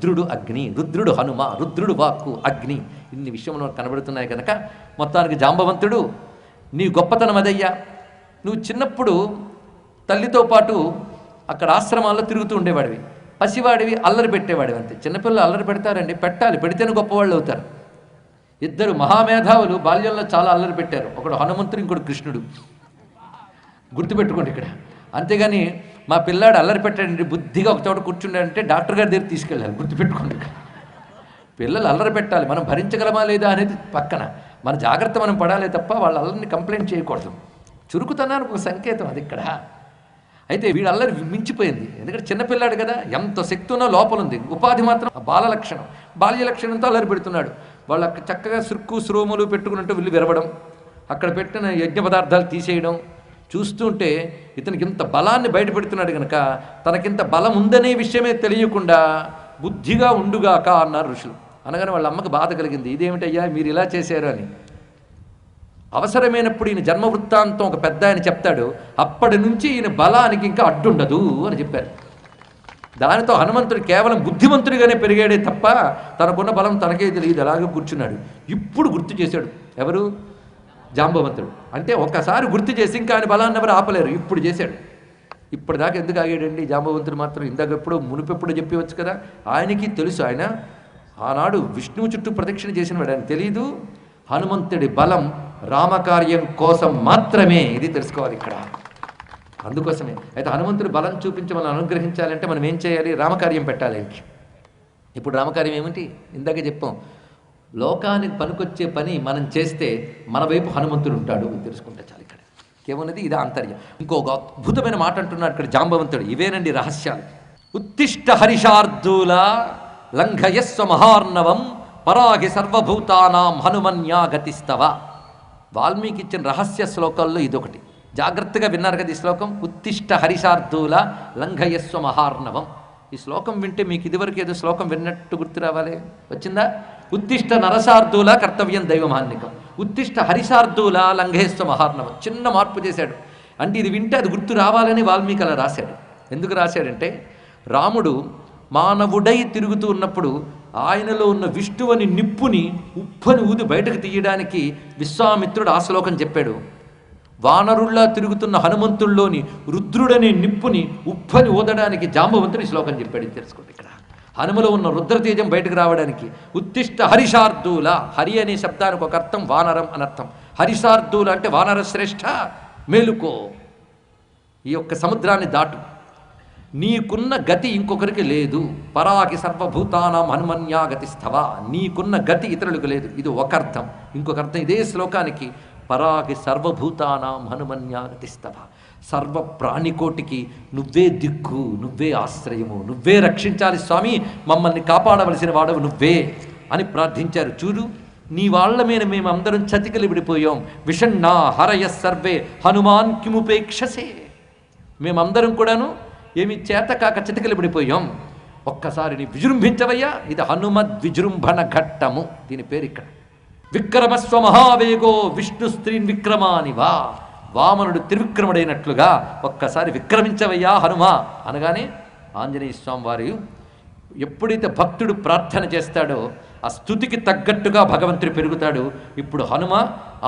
రుద్రుడు అగ్ని రుద్రుడు హనుమ రుద్రుడు వాక్కు అగ్ని ఇన్ని విషయంలో కనబడుతున్నాయి కనుక మొత్తానికి జాంబవంతుడు నీ గొప్పతనం అదయ్యా. నువ్వు చిన్నప్పుడు తల్లితో పాటు అక్కడ ఆశ్రమాల్లో తిరుగుతూ ఉండేవాడివి. పసివాడివి అల్లరి పెట్టేవాడివి అంతే. చిన్నపిల్లలు అల్లరి పెడతారండి పెట్టాలి. పెడితేనే గొప్పవాళ్ళు అవుతారు. ఇద్దరు మహామేధావులు బాల్యంలో చాలా అల్లరి పెట్టారు. ఒకడు హనుమంతుడు ఇంకోటి కృష్ణుడు. గుర్తుపెట్టుకోండి ఇక్కడ. అంతేగాని మా పిల్లాడు అల్లరి పెట్టండి బుద్ధిగా ఒక చోట కూర్చుండే డాక్టర్ గారి దగ్గర తీసుకెళ్ళాలి గుర్తుపెట్టుకోండి. పిల్లలు అల్లరి పెట్టాలి మనం భరించగలమా లేదా అనేది పక్కన. మన జాగ్రత్త మనం పడాలి తప్ప వాళ్ళ అల్లరిని కంప్లైంట్ చేయకూడదు. చురుకుతనానికి ఒక సంకేతం అది ఇక్కడ. అయితే వీడు అల్లరి మించిపోయింది. ఎందుకంటే చిన్నపిల్లాడు కదా ఎంత శక్తి ఉన్నా లోపల ఉంది. ఉపాధి మాత్రం బాల లక్షణం. బాల్య లక్షణంతో అల్లరి పెడుతున్నాడు. వాళ్ళు అక్కడ చక్కగా సురుక్కు శ్రోములు పెట్టుకున్నట్టు వీళ్ళు విరవడం అక్కడ పెట్టిన యజ్ఞ పదార్థాలు తీసేయడం చూస్తుంటే ఇతనికి ఇంత బలాన్ని బయటపెడుతున్నాడు కనుక తనకింత బలం ఉందనే విషయమే తెలియకుండా బుద్ధిగా ఉండుగాక అన్నారు ఋషులు. అనగానే వాళ్ళ అమ్మకి బాధ కలిగింది. ఇదేమిటయ్యా? మీరు ఇలా చేశారు అని. అవసరమైనప్పుడు ఈయన జన్మ వృత్తాంతం ఒక పెద్ద ఆయన చెప్తాడు. అప్పటి నుంచి ఈయన బలానికి ఇంకా అడ్డుండదు అని చెప్పారు. దానితో హనుమంతుడు కేవలం బుద్ధిమంతుడిగానే పెరిగాడే తప్ప తనకున్న బలం తనకే తెలియదు. అలాగే కూర్చున్నాడు. ఇప్పుడు గుర్తు చేశాడు. ఎవరు? జాంబవంతుడు. అంటే ఒక్కసారి గుర్తు చేసి ఇంకా ఆయన బలాన్ని ఎవరు ఆపలేరు. ఇప్పుడు చేశాడు. ఇప్పటిదాకా ఎందుకు ఆగాడండి? జాంబవంతుడు మాత్రం ఇందాక ఎప్పుడో మునుపెప్పుడు చెప్పవచ్చు కదా? ఆయనకి తెలుసు ఆయన. ఆనాడు విష్ణువు చుట్టూ ప్రదక్షిణ చేసిన వాడు ఆయన తెలీదు. హనుమంతుడి బలం రామకార్యం కోసం మాత్రమే ఇది తెలుసుకోవాలి ఇక్కడ. అందుకోసమే. అయితే హనుమంతుడి బలం చూపించి మనం అనుగ్రహించాలంటే మనం ఏం చేయాలి? రామకార్యం పెట్టాలి ఇప్పుడు రామకార్యం ఏమిటి? ఇందాక చెప్పాం. లోకానికి పనికొచ్చే పని మనం చేస్తే మన వైపు హనుమంతుడు ఉంటాడు తెలుసుకుంటే చాలు ఇక్కడ. ఏమున్నది? ఇది ఆంతర్యం ఇంకొక అద్భుతమైన మాట అంటున్నాడు ఇక్కడ జాంబవంతుడు. ఇవేనండి రహస్యాలు? ఉత్తిష్ట హరిషార్దూల లంఘయస్వ మహార్ణవం పరాగి సర్వభూతానాం హనుమన్యా గతిస్తవ వాల్మీకి ఇచ్చిన రహస్య శ్లోకాల్లో ఇదొకటి. జాగ్రత్తగా విన్నారు కదా ఈ శ్లోకం? ఉత్తిష్ట హరిషార్దూల లంఘయస్వ మహార్ణవం. ఈ శ్లోకం వింటే మీకు ఇదివరకు ఏదో శ్లోకం విన్నట్టు గుర్తు రావాలి? వచ్చిందా? ఉత్తిష్ట నరసార్థుల కర్తవ్యం దైవమాన్నికం. ఉత్తిష్ట హరిసార్థుల లంఘేస్వ మహార్ణవం. చిన్న మార్పు చేశాడు. అంటే ఇది వింటే అది గుర్తు రావాలని వాల్మీకి అలా రాశాడు. ఎందుకు రాశాడంటే రాముడు మానవుడై తిరుగుతూ ఉన్నప్పుడు ఆయనలో ఉన్న విష్ణువని నిప్పుని ఉప్పని ఊది బయటకు తీయడానికి విశ్వామిత్రుడు ఆ శ్లోకం చెప్పాడు. వానరుల్లా తిరుగుతున్న హనుమంతుల్లోని రుద్రుడనే నిప్పుని ఉప్పని ఊదడానికి జాంబవంతుని శ్లోకం చెప్పాడు. తెలుసుకోండి ఇక్కడ. హనుమలో ఉన్న రుద్రతేజం బయటకు రావడానికి ఉత్తిష్ట హరిశార్దూల హరి అనే శబ్దానికి ఒక అర్థం వానరం అనర్థం హరిశార్దూల అంటే వానర శ్రేష్ఠ మేలుకో. ఈ యొక్క సముద్రాన్ని దాటు. నీకున్న గతి ఇంకొకరికి లేదు. పరాకి సర్వభూతానం హనుమన్యా గతిస్థవ నీకున్న గతి ఇతరులకు లేదు. ఇది ఒక అర్థం. ఇంకొక అర్థం ఇదే శ్లోకానికి పరాకి సర్వభూతానాం హనుమన్యా గతిస్తవ సర్వ ప్రాణికోటికి నువ్వే దిక్కు నువ్వే ఆశ్రయము నువ్వే రక్షించాలి స్వామి. మమ్మల్ని కాపాడవలసిన వాడవు నువ్వే అని ప్రార్థించారు. చూడు నీ వాళ్ళ మీద మేమందరం చతికిలి విడిపోయాం. విషణ్ణా హరయ సర్వే హనుమాన్ కిముపేక్షసే. మేమందరం కూడాను ఏమి చేత కాక చితకలు విడిపోయాం. ఒక్కసారి నీ విజృంభించవయ్యా. ఇది హనుమద్ విజృంభణ ఘట్టము. దీని పేరు ఇక్కడ. విక్రమస్వ మహావేగో విష్ణు స్త్రీన్ విక్రమానివా వామనుడు త్రివిక్రముడైనట్లుగా ఒక్కసారి విక్రమించవయ్యా హనుమ అనగానే ఆంజనేయ స్వామి వారు ఎప్పుడైతే భక్తుడు ప్రార్థన చేస్తాడో ఆ స్థుతికి తగ్గట్టుగా భగవంతుడు పెరుగుతాడు. ఇప్పుడు హనుమ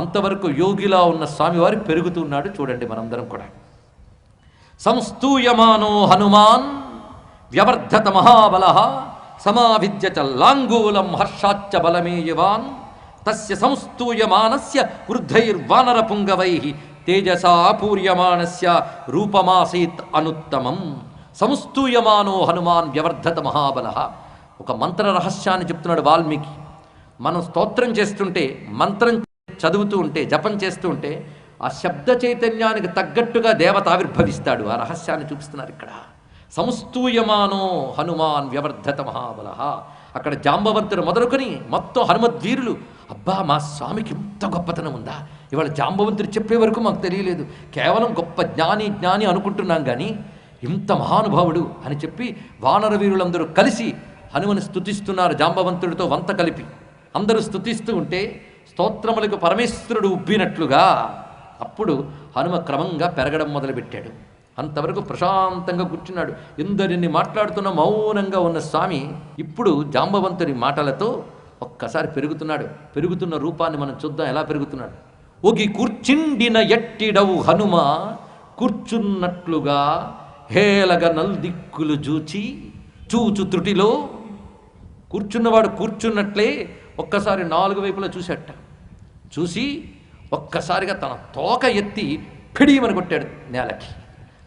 అంతవరకు యోగిలా ఉన్న స్వామివారు పెరుగుతున్నాడు చూడండి మనందరం కూడా. సంస్తూయమానో హనుమాన్ వ్యవర్ధత మహాబల సమావిద్య చ లాంగూలం హర్షాచ్చ బలమేయవాన్ తస్య సంస్తూయమానస్య వృద్ధైర్వానర పుంగవై తేజసా రూపమాసీత్ అనుత్తమం. సంస్తూయమానో హనుమాన్ వ్యవర్ధత మహాబల. ఒక మంత్ర రహస్యాన్ని చెప్తున్నాడు వాల్మీకి. మనం స్తోత్రం చేస్తుంటే మంత్రం చదువుతూ ఉంటే జపం చేస్తూ ఉంటే ఆ శబ్ద చైతన్యానికి తగ్గట్టుగా దేవత ఆవిర్భవిస్తాడు. ఆ రహస్యాన్ని చూపిస్తున్నారు ఇక్కడ. సంస్తూయమానో హనుమాన్ వ్యవర్ధత మహాబల. అక్కడ జాంబవంతుడు మొదలుకొని మొత్తం హనుమద్వీరులు అబ్బా మా స్వామికి ఇంత గొప్పతనం ఉందా? ఇవాళ జాంబవంతుడు చెప్పే వరకు మాకు తెలియలేదు. కేవలం గొప్ప జ్ఞాని జ్ఞాని అనుకుంటున్నాం కానీ ఇంత మహానుభావుడు అని చెప్పి వానర వీరులందరూ కలిసి హనుమని స్థుతిస్తున్నారు జాంబవంతుడితో వంత కలిపి. అందరూ స్థుతిస్తూ ఉంటే స్తోత్రములకు పరమేశ్వరుడు ఉబ్బినట్లుగా. అప్పుడు హనుమ క్రమంగా పెరగడం మొదలుపెట్టాడు. అంతవరకు ప్రశాంతంగా కూర్చున్నాడు. ఎందరిని మాట్లాడుతున్న మౌనంగా ఉన్న స్వామి? ఇప్పుడు జాంబవంతుని మాటలతో ఒక్కసారి పెరుగుతున్నాడు. పెరుగుతున్న రూపాన్ని మనం చూద్దాం ఎలా పెరుగుతున్నాడు? ఒగి కూర్చుండిన ఎట్టిడవు హనుమ కూర్చున్నట్లుగా హేలగ నల్దిక్కులు చూచి చూచు త్రుటిలో కూర్చున్నవాడు కూర్చున్నట్లే ఒక్కసారి నాలుగు వైపులా చూసేట. చూసి ఒక్కసారిగా తన తోక ఎత్తి పిడియమని కొట్టాడు నేలకి.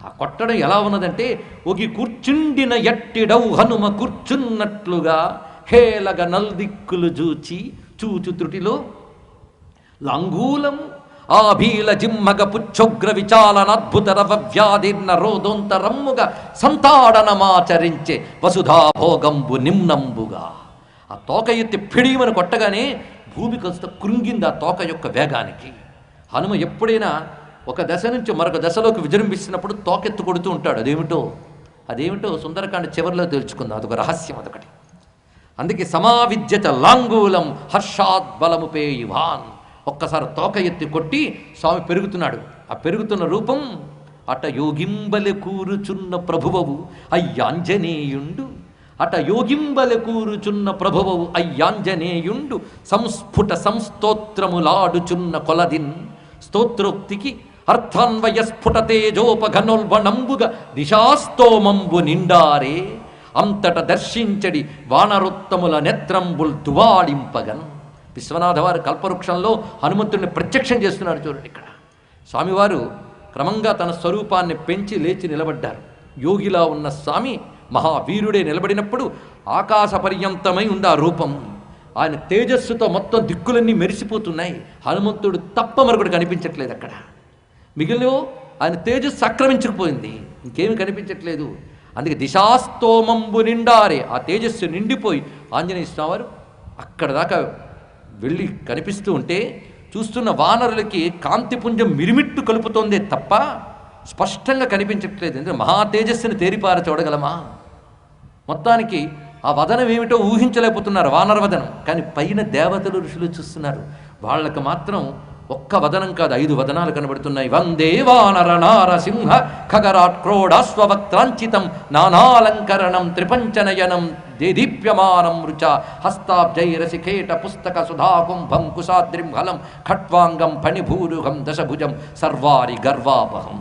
ఆ కొట్టడం ఎలా ఉన్నదంటే ఒగి కూర్చుండిన ఎట్టిడవు హనుమ కూర్చున్నట్లుగా హేలగ నల్దిక్కులు చూచి చూచు త్రుటిలో లంగూలము ఆభీల జిమ్మగ పుచ్చొగ్ర విచాలనాద్భుత రవ వ్యాధిర్న రోదోంతరమ్ముగా సంతాడనమాచరించే వసుధాభోగంబు నిమ్నంబుగా. ఆ తోక ఎత్తి పిడియమని కొట్టగానే భూమి కొంత కృంగింది ఆ తోక యొక్క వేగానికి. హనుమ ఎప్పుడైనా ఒక దశ నుంచి మరొక దశలోకి విజృంభిస్తున్నప్పుడు తోకెత్తు కొడుతూ ఉంటాడు. అదేమిటో అదేమిటో సుందరకాండ చివరిలో తెలుసుకుందాం. అదొక రహస్యం అదొకటి. అందుకే సమావిద్యత లాంగూలం హర్షాద్ బలముపే యువాన్. ఒక్కసారి తోక ఎత్తి కొట్టి స్వామి పెరుగుతున్నాడు. ఆ పెరుగుతున్న రూపం అట యోగింబలె కూరుచున్న ప్రభువవు అయ్యాంజనేయుండు. అట యోగింబలె కూరుచున్న ప్రభువవు అయ్యాంజనేయుండు. సంస్ఫుట సంస్తోత్రములాడుచున్న కొలదిన్ స్తోత్రోక్తికి అర్థాన్వయ స్ఫుట తేజోపఘనోల్బణంబుగా దిశాస్తోమంబు నిండారే. అంతట దర్శించడి వానరోత్తముల నేత్రంబుల్ దువాడింపగన్ విశ్వనాథ వారు కల్పవృక్షంలో హనుమంతుడిని ప్రత్యక్షం చేస్తున్నారు చూడండి ఇక్కడ. స్వామివారు క్రమంగా తన స్వరూపాన్ని పెంచి లేచి నిలబడ్డారు. యోగిలా ఉన్న స్వామి మహావీరుడే నిలబడినప్పుడు ఆకాశ పర్యంతమై ఉంది ఆ రూపం. ఆయన తేజస్సుతో మొత్తం దిక్కులన్నీ మెరిసిపోతున్నాయి. హనుమంతుడు తప్ప మరొకటి కనిపించట్లేదు అక్కడ. మిగిలిన ఆయన తేజస్సు ఆక్రమించకపోయింది. ఇంకేమి కనిపించట్లేదు. అందుకే దిశాస్తోమంబు నిండారే ఆ తేజస్సు నిండిపోయి ఆంజనేయ స్వామివారు అక్కడ దాకా వెళ్ళి కనిపిస్తూ ఉంటే చూస్తున్న వానరులకి కాంతిపుంజం మిరిమిట్టు కలుపుతోందే తప్ప స్పష్టంగా కనిపించట్లేదు. ఎందుకంటే మహా తేజస్సుని తేరిపార చూడగలమా? మొత్తానికి ఆ వదనం ఏమిటో ఊహించలేకపోతున్నారు వానర వదనం. కానీ పైన దేవతలు ఋషులు చూస్తున్నారు. వాళ్ళకు మాత్రం ఒక్క వదనం కాదు ఐదు వదనాలు కనబడుతున్నాయి. వందే వానర ఖగరాట్ క్రోడాశ్వవక్త్రాంచితం నానాలంకరణం త్రిపంచనయనం దేదీప్యమానం రుచ హస్తాబ్జైరసికేట పుస్తక సుధాకుంభం కుశాద్రిం ఖట్వాంగం ఫణిభూరుగం దశభుజం సర్వారి గర్వాపహం.